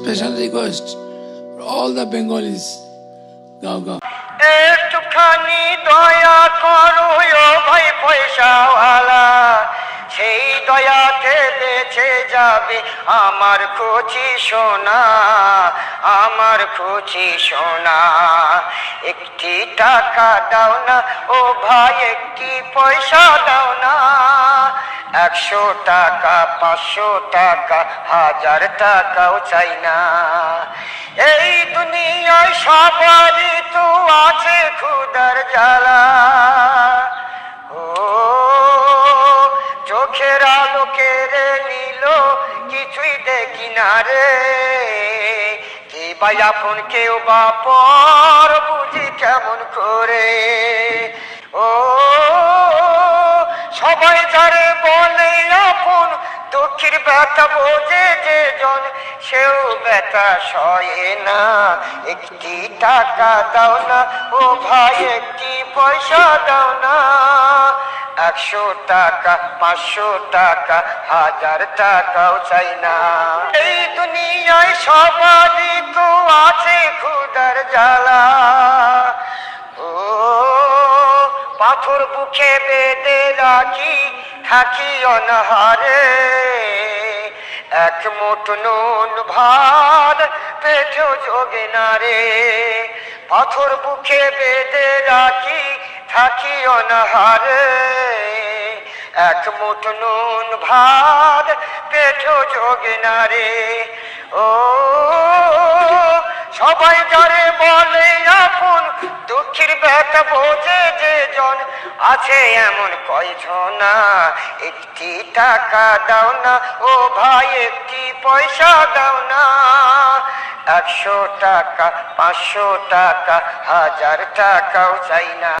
special request for all the Bengalis. Go. একটুখানি দয়া করো ভাই পয়সাওয়ালা সেই দয়াতে বেঁচে যাবে আমার খুচি সোনা, আমার খুচি সোনা একটি টাকা দাও না ও ভাই, একটি পয়সা দাও না একশো টাকা, পাঁচশো টাকা, হাজার টাকাও চাই না। এই দুনিয়ায় সবারই তো আছে খুদার জ্বালা। ও, চোখের আলো কেড়ে নিল, কিছুই দেখি না রে। কে বা আপন, কেউ বা পর, বুঝি কেমন করে? সবাই যারে বলে আপন, দুঃখের ব্যথা বোঝে যে জন, সেও ব্যথা সয়ে না। একটি টাকা দাও না, ও ভাই, একটি পয়সা দাও না। একশো টাকা, পাঁচশো টাকা, হাজার টাকাও চাই না। এই দুনিয়ায় সবারই তো আছে খুদার জ্বালা। পাথর বুকে বেঁধে রাখি, থাকি অনহারে। এক মুঠ নুন ভাত পেটেও যোগে না রে। পাথর বুকে বেঁধে রাখি, থাকি অনহারে। এক মুঠ নুন ভাত পেটেও যোগে না রে। ও, সবাই যারে বলে আপন দুঃখের ব্যথা জন আছে এমন কয়জনা একটি টাকা দাও না, ও ভাই, একটি পয়সা দাও না। একশো টাকা, পাঁচশো টাকা, হাজার টাকাও চাই না।